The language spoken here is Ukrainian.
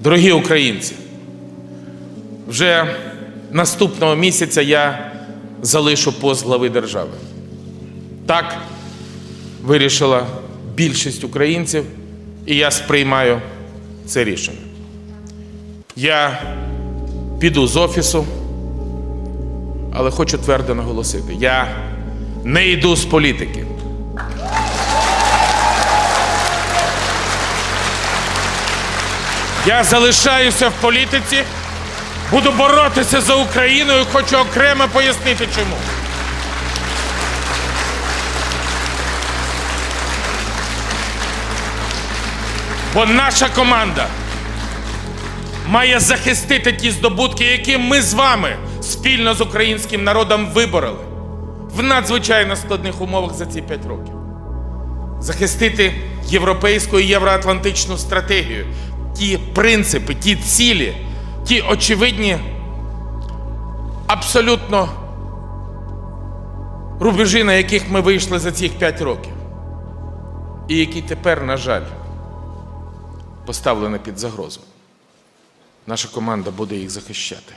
Дорогі українці, вже наступного місяця я залишу пост глави держави. Так вирішила більшість українців, і я сприймаю це рішення. Я піду з офісу, але хочу твердо наголосити: я не йду з політики. Я залишаюся в політиці, буду боротися за Україну і хочу окремо пояснити, чому. Бо наша команда має захистити ті здобутки, які ми з вами спільно з українським народом вибороли в надзвичайно складних умовах за ці п'ять років. Захистити європейську і євроатлантичну стратегію, ті принципи, ті цілі, ті очевидні, абсолютно рубежі, на яких ми вийшли за цих п'ять років, і які тепер, на жаль, поставлені під загрозу. Наша команда буде їх захищати.